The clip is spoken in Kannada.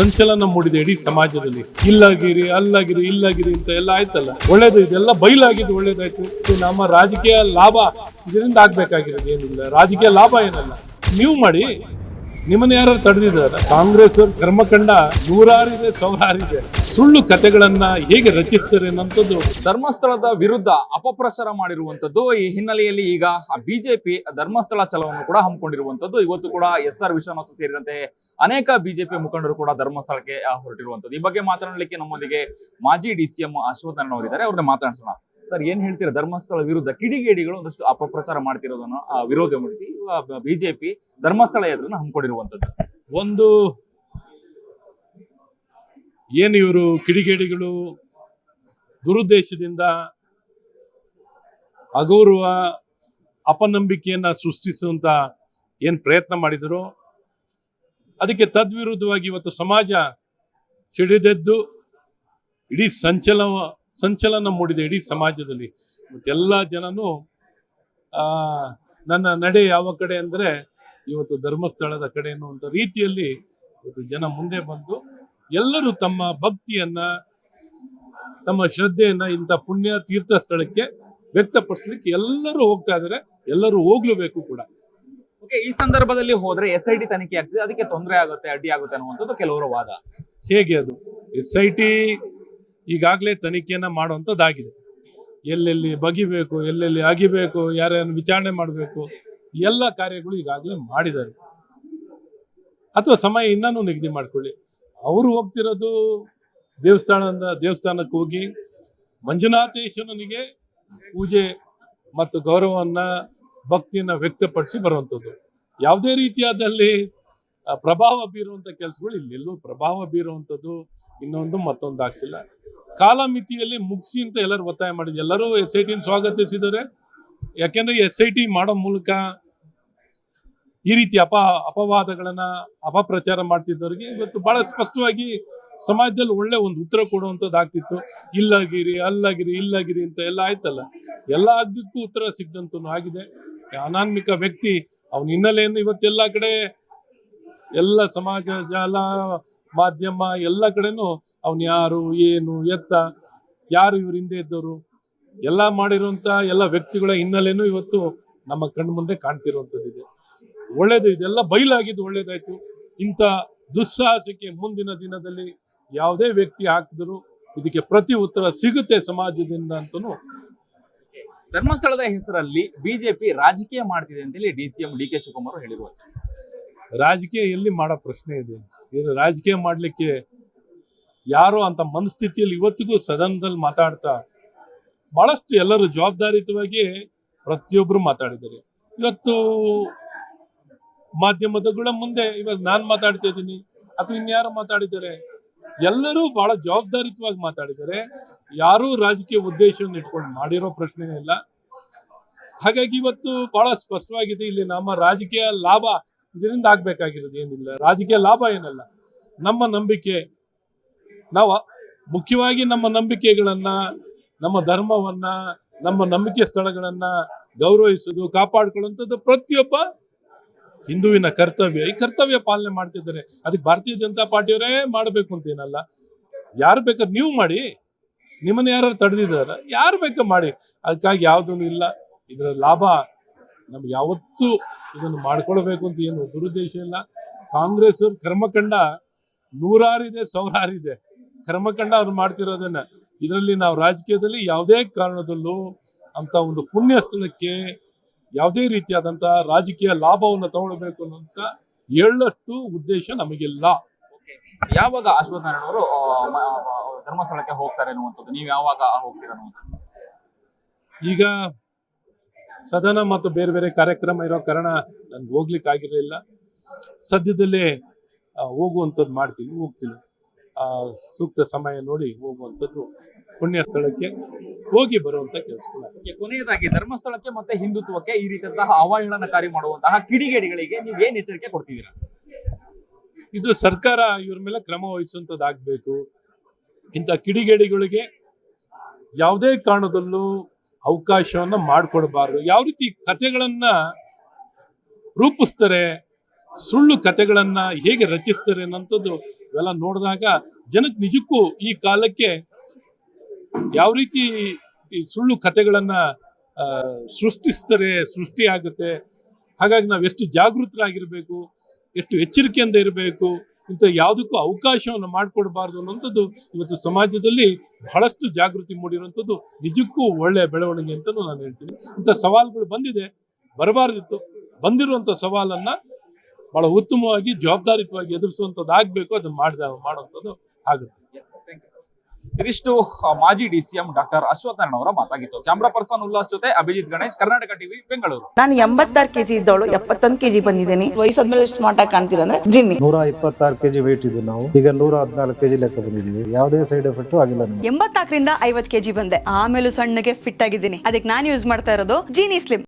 ಸಂಚಲನ ಮೂಡಿದೆ ಇಡೀ ಸಮಾಜದಲ್ಲಿ. ಇಲ್ಲಾಗಿರಿ, ಅಲ್ಲಾಗಿರಿ, ಇಲ್ಲಾಗಿರಿ ಅಂತ ಎಲ್ಲ ಆಯ್ತಲ್ಲ? ಒಳ್ಳೇದು ಇದೆಲ್ಲ ಬಯಲಾಗಿದ್ದು ಒಳ್ಳೇದಾಯ್ತು. ನಮ್ಮ ರಾಜಕೀಯ ಲಾಭ. ಇದರಿಂದ ಆಗ್ಬೇಕಾಗಿರೋದು ಏನಿಲ್ಲ. ರಾಜಕೀಯ ಲಾಭ ಏನಲ್ಲ? ನೀವು ಮಾಡಿ. ನಿಮ್ಮನ್ನ ಯಾರು ತಡೆದಿದ್ದಾರೆ? ಕಾಂಗ್ರೆಸ್ ಕರ್ಮಕಂಡ ನೂರಾರಿದೆ ಸಾವಿರಾರಿದೆ ಸುಳ್ಳು ಕತೆಗಳನ್ನ ಹೇಗೆ ರಚಿಸ್ತಾರೆ ಅನ್ನೋಂಥದ್ದು ಧರ್ಮಸ್ಥಳದ ವಿರುದ್ಧ ಅಪಪ್ರಚಾರ ಮಾಡಿರುವಂತದ್ದು ಈ ಹಿನ್ನೆಲೆಯಲ್ಲಿ ಈಗ ಬಿಜೆಪಿ ಧರ್ಮಸ್ಥಳ ಚಲವನ್ನು ಕೂಡ ಹಮ್ಮಿಕೊಂಡಿರುವಂತದ್ದು ಇವತ್ತು ಕೂಡ ಎಸ್ ಆರ್ ವಿಶ್ವನಾಥ್ ಸೇರಿದಂತೆ ಅನೇಕ ಬಿಜೆಪಿ ಮುಖಂಡರು ಕೂಡ ಧರ್ಮಸ್ಥಳಕ್ಕೆ ಹೊರಟಿರುವಂತದ್ದು ಈ ಬಗ್ಗೆ ಮಾತನಾಡಲಿಕ್ಕೆ ನಮ್ಮೊಂದಿಗೆ ಮಾಜಿ ಡಿ ಸಿ ಎಂ ಅಶ್ವಥ್ ಅವರಿದ್ದಾರೆ. ಅವ್ರನ್ನ ಮಾತಾಡ್ಸೋಣ ಸರ್, ಏನ್ ಹೇಳ್ತೀರಾ? ಧರ್ಮಸ್ಥಳ ವಿರುದ್ಧ ಕಿಡಿಗೇಡಿಗಳು ಒಂದಷ್ಟು ಅಪಪ್ರಚಾರ ಮಾಡ್ತಿರೋದನ್ನ ವಿರೋಧ ಮಾಡಿಸಿ ಬಿಜೆಪಿ ಧರ್ಮಸ್ಥಳ ಯಾತ್ರನ್ನ ಹಮ್ಮಿಕೊಂಡಿರುವಂತದ್ದು ಒಂದು ಏನು ಇವರು ಕಿಡಿಗೇಡಿಗಳು ದುರುದ್ದೇಶದಿಂದ ಅಗೌರವ ಅಪನಂಬಿಕೆಯನ್ನ ಸೃಷ್ಟಿಸುವಂತ ಏನ್ ಪ್ರಯತ್ನ ಮಾಡಿದರು? ಅದಕ್ಕೆ ತದ್ವಿರುದ್ಧವಾಗಿ ಇವತ್ತು ಸಮಾಜ ಸಿಡಿದೆದ್ದು, ಇಡೀ ಸಂಚಲನ ಸಂಚಲನ ಮೂಡಿದೆ ಇಡೀ ಸಮಾಜದಲ್ಲಿ. ಮತ್ತೆಲ್ಲ ಜನನು ನನ್ನ ನಡೆ ಯಾವ ಕಡೆ ಅಂದ್ರೆ ಇವತ್ತು ಧರ್ಮಸ್ಥಳದ ಕಡೆ ಅನ್ನುವಂಥ ರೀತಿಯಲ್ಲಿ ಇವತ್ತು ಜನ ಮುಂದೆ ಬಂದು ಎಲ್ಲರೂ ತಮ್ಮ ಭಕ್ತಿಯನ್ನ ತಮ್ಮ ಶ್ರದ್ಧೆಯನ್ನ ಇಂಥ ಪುಣ್ಯ ತೀರ್ಥ ಸ್ಥಳಕ್ಕೆ ವ್ಯಕ್ತಪಡಿಸ್ಲಿಕ್ಕೆ ಎಲ್ಲರೂ ಹೋಗ್ತಾ ಇದ್ದಾರೆ ಎಲ್ಲರೂ ಹೋಗ್ಲೇಬೇಕು ಕೂಡ. ಓಕೆ ಈ ಸಂದರ್ಭದಲ್ಲಿ ಹೋದ್ರೆ ಎಸ್ ಐ ಟಿ ತನಿಖೆ ಆಗ್ತದೆ. ಅದಕ್ಕೆ ತೊಂದರೆ ಆಗುತ್ತೆ ಅಡ್ಡಿ ಆಗುತ್ತೆ ಅನ್ನುವಂಥದ್ದು ಕೆಲವರ ವಾದ. ಹೇಗೆ ಅದು? ಎಸ್ ಐ ಟಿ ಈಗಾಗಲೇ ತನಿಖೆಯನ್ನು ಮಾಡುವಂಥದ್ದಾಗಿದೆ. ಎಲ್ಲೆಲ್ಲಿ ಬಗಿಬೇಕು, ಎಲ್ಲೆಲ್ಲಿ ಅಗಿಬೇಕು ಯಾರ್ಯಾರು ವಿಚಾರಣೆ ಮಾಡಬೇಕು, ಎಲ್ಲ ಕಾರ್ಯಗಳು ಈಗಾಗಲೇ ಮಾಡಿದ್ದಾರೆ. ಅಥವಾ ಸಮಯ ಇನ್ನೂ ನಿಗದಿ ಮಾಡ್ಕೊಳ್ಳಿ. ಅವರು ಹೋಗ್ತಿರೋದು ದೇವಸ್ಥಾನದ, ದೇವಸ್ಥಾನಕ್ಕೆ ಹೋಗಿ ಮಂಜುನಾಥೇಶ್ವರನಿಗೆ ಪೂಜೆ ಮತ್ತು ಗೌರವವನ್ನ ಭಕ್ತಿಯನ್ನು ವ್ಯಕ್ತಪಡಿಸಿ ಬರುವಂಥದ್ದು. ಯಾವುದೇ ರೀತಿಯಾದಲ್ಲಿ ಪ್ರಭಾವ ಬೀರುವಂಥ ಕೆಲಸಗಳು ಇಲ್ಲೆಲ್ಲೂ ಪ್ರಭಾವ ಬೀರುವಂಥದ್ದು ಇನ್ನೊಂದು ಮತ್ತೊಂದು ಆಗ್ತಿಲ್ಲ. ಕಾಲಮಿತಿಯಲ್ಲಿ ಮುಗಿಸಿ ಅಂತ ಎಲ್ಲರೂ ಒತ್ತಾಯ ಮಾಡಿದ್ರು. ಎಲ್ಲರೂ ಎಸ್ ಐ ಟಿನ ಸ್ವಾಗತಿಸಿದ್ದಾರೆ ಯಾಕೆಂದ್ರೆ ಎಸ್ ಐ ಟಿ ಮಾಡೋ ಮೂಲಕ ಈ ರೀತಿ ಅಪ ಅಪವಾದಗಳನ್ನ ಅಪಪ್ರಚಾರ ಮಾಡ್ತಿದ್ದವ್ರಿಗೆ ಇವತ್ತು ಬಹಳ ಸ್ಪಷ್ಟವಾಗಿ ಸಮಾಜದಲ್ಲಿ ಒಳ್ಳೆ ಒಂದು ಉತ್ತರ ಕೊಡುವಂಥದ್ದು ಆಗ್ತಿತ್ತು. ಇಲ್ಲಾಗಿರಿ, ಅಲ್ಲಾಗಿರಿ, ಇಲ್ಲಾಗಿರಿ ಅಂತ ಎಲ್ಲ ಆಯ್ತಲ್ಲ. ಎಲ್ಲ ಆಗದಕ್ಕೂ ಉತ್ತರ ಸಿಗ್ದಂತೂ ಆಗಿದೆ. ಅನಾನ್ಮಿಕ ವ್ಯಕ್ತಿ, ಅವನ ಹಿನ್ನೆಲೆಯನ್ನು ಇವತ್ತೆಲ್ಲ ಕಡೆ ಎಲ್ಲ ಸಮಾಜ, ಜಾಲ ಮಾಧ್ಯಮ ಎಲ್ಲ ಕಡೆನೂ ಅವನು ಯಾರು ಏನು ಎತ್ತ ಯಾರು ಇವ್ರ ಹಿಂದೆ ಇದ್ದವರು ಎಲ್ಲ ಮಾಡಿರುವಂತ ಎಲ್ಲ ವ್ಯಕ್ತಿಗಳ ಹಿನ್ನೆಲೆನೂ ಇವತ್ತು ನಮ್ಮ ಕಣ್ಣು ಮುಂದೆ ಕಾಣ್ತಿರುವಂಥದ್ದಿದೆ ಒಳ್ಳೇದು ಇದೆಲ್ಲ ಬಯಲಾಗಿದ್ದು ಒಳ್ಳೇದಾಯ್ತು. ಇಂಥ ದುಸ್ಸಾಹಸಕ್ಕೆ ಮುಂದಿನ ದಿನದಲ್ಲಿ ಯಾವುದೇ ವ್ಯಕ್ತಿ ಹಾಕಿದ್ರು ಇದಕ್ಕೆ ಪ್ರತಿ ಉತ್ತರ ಸಿಗುತ್ತೆ ಸಮಾಜದಿಂದ ಅಂತನೂ ಧರ್ಮಸ್ಥಳದ ಹೆಸರಲ್ಲಿ ಬಿಜೆಪಿ ರಾಜಕೀಯ ಮಾಡ್ತಿದೆ ಅಂತೇಳಿ D C M D K Shivakumar ಹೇಳಿರುವ ರಾಜಕೀಯ ಎಲ್ಲಿ ಮಾಡೋ ಪ್ರಶ್ನೆ ಇದೆ. ಇದು ರಾಜಕೀಯ ಮಾಡಲಿಕ್ಕೆ ಯಾರೋ ಅಂತ ಮನಸ್ಥಿತಿಯಲ್ಲಿ ಇವತ್ತಿಗೂ ಸದನದಲ್ಲಿ ಮಾತಾಡ್ತಾ ಬಹಳಷ್ಟು ಎಲ್ಲರೂ ಜವಾಬ್ದಾರಿಯುತವಾಗಿ ಪ್ರತಿಯೊಬ್ಬರು ಮಾತಾಡಿದ್ದಾರೆ. ಇವತ್ತು ಮಾಧ್ಯಮದಗಳ ಮುಂದೆ ಇವಾಗ ನಾನು ಮಾತಾಡ್ತಾ ಇದ್ದೀನಿ ಅಥವಾ ಇನ್ಯಾರು ಮಾತಾಡಿದ್ದಾರೆ. ಎಲ್ಲರೂ ಬಹಳ ಜವಾಬ್ದಾರಿಯುತವಾಗಿ ಮಾತಾಡಿದ್ದಾರೆ. ಯಾರೂ ರಾಜಕೀಯ ಉದ್ದೇಶವನ್ನು ಇಟ್ಕೊಂಡು ಮಾಡಿರೋ ಪ್ರಶ್ನೆನೇ ಇಲ್ಲ. ಹಾಗಾಗಿ ಇವತ್ತು ಬಹಳ ಸ್ಪಷ್ಟವಾಗಿದೆ, ಇಲ್ಲಿ ನಮ್ಮ ರಾಜಕೀಯ ಲಾಭ ಇದರಿಂದ ಆಗ್ಬೇಕಾಗಿರೋದು ಏನಿಲ್ಲ. ರಾಜಕೀಯ ಲಾಭ ಏನಲ್ಲ. ನಮ್ಮ ನಂಬಿಕೆ, ನಾವು ಮುಖ್ಯವಾಗಿ ನಮ್ಮ ನಂಬಿಕೆಗಳನ್ನ, ನಮ್ಮ ಧರ್ಮವನ್ನ, ನಮ್ಮ ನಂಬಿಕೆ ಸ್ಥಳಗಳನ್ನ ಗೌರವಿಸೋದು ಕಾಪಾಡ್ಕೊಳ್ಳುವಂಥದ್ದು ಪ್ರತಿಯೊಬ್ಬ ಹಿಂದುವಿನ ಕರ್ತವ್ಯ. ಈ ಕರ್ತವ್ಯ ಪಾಲನೆ ಮಾಡ್ತಿದ್ದಾರೆ. ಅದಕ್ಕೆ ಭಾರತೀಯ ಜನತಾ ಪಾರ್ಟಿಯವರೇ ಮಾಡಬೇಕು ಅಂತ ಏನಲ್ಲ. ಯಾರು ಬೇಕಾದ್ರೆ ನೀವು ಮಾಡಿ. ನಿಮ್ಮನ್ನ ಯಾರು ತಡೆದಿದ್ದಾರೆ? ಯಾರು ಬೇಕಾ ಮಾಡಿ. ಅದಕ್ಕಾಗಿ ಯಾವುದೂ ಇಲ್ಲ. ಇದರ ಲಾಭ ನಮ್ಗೆ ಯಾವತ್ತೂ ಇದನ್ನು ಮಾಡ್ಕೊಳ್ಬೇಕು ಅಂತ ಏನು ದುರುದ್ದೇಶ ಇಲ್ಲ. ಕಾಂಗ್ರೆಸ್ ಕರ್ಮಕಂಡ ನೂರಾರಿದೆ ಸಾವಿರಾರಿದೆ. ಕರ್ಮಕಂಡ ಅವ್ರು ಮಾಡ್ತಿರೋದನ್ನ ಇದರಲ್ಲಿ ನಾವು ರಾಜಕೀಯದಲ್ಲಿ ಯಾವುದೇ ಕಾರಣದಲ್ಲೂ ಅಂತ ಒಂದು ಪುಣ್ಯ ಸ್ಥಳಕ್ಕೆ ಯಾವುದೇ ರೀತಿಯಾದಂತಹ ರಾಜಕೀಯ ಲಾಭವನ್ನು ತಗೊಳ್ಬೇಕು ಅನ್ನೋಂಥ ಹೇಳಷ್ಟು ಉದ್ದೇಶ ನಮಗಿಲ್ಲ. ಯಾವಾಗ ಅಶ್ವಥ್ ನಾರಾಯಣ ಅವರು ಧರ್ಮಸ್ಥಳಕ್ಕೆ ಹೋಗ್ತಾರೆ ಅನ್ನುವಂಥದ್ದು? ನೀವು ಯಾವಾಗ ಹೋಗ್ತೀರ ಅನ್ನುವಂಥದ್ದು? ಈಗ ಸದನ ಮತ್ತು ಬೇರೆ ಬೇರೆ ಕಾರ್ಯಕ್ರಮ ಇರೋ ಕಾರಣ ನನ್ಗೆ ಹೋಗ್ಲಿಕ್ಕೆ ಆಗಿರಲಿಲ್ಲ. ಸದ್ಯದಲ್ಲೇ ಹೋಗುವಂಥದ್ದು ಮಾಡ್ತೀನಿ ಹೋಗ್ತೀನಿ. ಆ, ಸೂಕ್ತ ಸಮಯ ನೋಡಿ ಹೋಗುವಂಥದ್ದು ಪುಣ್ಯ ಸ್ಥಳಕ್ಕೆ ಹೋಗಿ ಬರುವಂತ ಕೆಲಸಗಳು ಕೊನೆಯದಾಗಿ ಧರ್ಮಸ್ಥಳಕ್ಕೆ ಮತ್ತೆ ಹಿಂದುತ್ವಕ್ಕೆ ಈ ರೀತಿಯಂತಹ ಅವಹೇಳನಕಾರಿ ಮಾಡುವಂತಹ ಕಿಡಿಗೇಡಿಗಳಿಗೆ ನೀವು ಏನ್ ಎಚ್ಚರಿಕೆ ಕೊಡ್ತಿದ್ದೀರಾ ಇದು ಸರ್ಕಾರ ಇವ್ರ ಮೇಲೆ ಕ್ರಮ ವಹಿಸುವಂಥದ್ದಾಗಬೇಕು. ಇಂಥ ಕಿಡಿಗೇಡಿಗಳಿಗೆ ಯಾವುದೇ ಕಾರಣದಲ್ಲೂ ಅವಕಾಶವನ್ನ ಮಾಡಿಕೊಡಬಾರ್ದು. ಯಾವ ರೀತಿ ಕಥೆಗಳನ್ನು ರೂಪಿಸ್ತಾರೆ, ಸುಳ್ಳು ಕಥೆಗಳನ್ನು ಹೇಗೆ ರಚಿಸ್ತಾರೆ ಅನ್ನೋಂಥದ್ದು ಇವೆಲ್ಲ ನೋಡಿದಾಗ ಜನಕ್ಕೆ ನಿಜಕ್ಕೂ ಈ ಕಾಲಕ್ಕೆ ಯಾವ ರೀತಿ ಈ ಸುಳ್ಳು ಕಥೆಗಳನ್ನು ಸೃಷ್ಟಿಸ್ತಾರೆ ಸೃಷ್ಟಿ ಆಗುತ್ತೆ ಹಾಗಾಗಿ ನಾವು ಎಷ್ಟು ಜಾಗೃತರಾಗಿರಬೇಕು, ಎಷ್ಟು ಎಚ್ಚರಿಕೆಯಿಂದ ಇರಬೇಕು ಇಂಥ ಯಾವುದಕ್ಕೂ ಅವಕಾಶವನ್ನು ಮಾಡಿಕೊಡಬಾರ್ದು ಅನ್ನೋಂಥದ್ದು ಇವತ್ತು ಸಮಾಜದಲ್ಲಿ ಬಹಳಷ್ಟು ಜಾಗೃತಿ ಮೂಡಿರುವಂಥದ್ದು ನಿಜಕ್ಕೂ ಒಳ್ಳೆಯ ಬೆಳವಣಿಗೆ ಅಂತಲೂ ನಾನು ಹೇಳ್ತೀನಿ. ಇಂಥ ಸವಾಲುಗಳು ಬಂದಿದೆ, ಬರಬಾರ್ದಿತ್ತು. ಬಂದಿರುವಂಥ ಸವಾಲನ್ನು ಬಹಳ ಉತ್ತಮವಾಗಿ ಜವಾಬ್ದಾರಿತವಾಗಿ ಎದುರಿಸುವಂಥದ್ದು ಆಗಬೇಕು ಅದನ್ನು ಮಾಡಿದ ಮಾಡುವಂಥದ್ದು ಆಗುತ್ತೆ. ಇದಿಷ್ಟು ಮಾಜಿ ಮಾಜಿ ಡಿಸಿಎಂ ಡಾಕ್ಟರ್ ಅಶ್ವತ್ಥನಾರಾಯಣ ಅವರ ಮಾತಾಗಿತ್ತು. ಕ್ಯಾಮ್ರಾ ಪರ್ಸನ್ ಉಲ್ಲಾಸ್ ಜೊತೆ ಅಭಿಜಿತ್ ಗಣೇಶ್ ಕರ್ನಾಟಕ ಟಿವಿ ಬೆಂಗಳೂರು. ನಾನು ಎಂಬತ್ತಾರು ಕೆಜಿ ಇದ್ದವಳು ಎಪ್ಪತ್ತೊಂದು ಕೆಜಿ ಬಂದಿದ್ದೀನಿ. ವಯಸ್ಸಾದ್ಮೇಲೆ ಎಷ್ಟು ಆಗಿ ಕಾಣ್ತೀರ ಅಂದ್ರೆ ಜಿನ್ನಿ. ನೂರ ಇಪ್ಪತ್ತಾರು ಕೆಜಿ ವೇಟ್ ಇದ್ದು ನಾವು. ಈಗ ನೂರ ಹದಿನಾಲ್ಕು ಕೆಜಿ ಲೆಕ್ಕ ಬಂದಿದ್ದೀವಿ. ಯಾವುದೇ ಸೈಡ್ ಎಫೆಕ್ಟ್ ಆಗಿಲ್ಲ ನಮಗೆ. ಎಂಬತ್ನಾಲ್ಕರಿಂದ ಐವತ್ತು ಕೆಜಿ ಬಂದೆ. ಆಮೇಲೆ ಸಣ್ಣಗೆ ಫಿಟ್ ಆಗಿದ್ದೀನಿ. ಅದಕ್ಕೆ ನಾನು ಯೂಸ್ ಮಾಡ್ತಾ ಇರೋದು ಜೀನಿ ಸ್ಲಿಮ್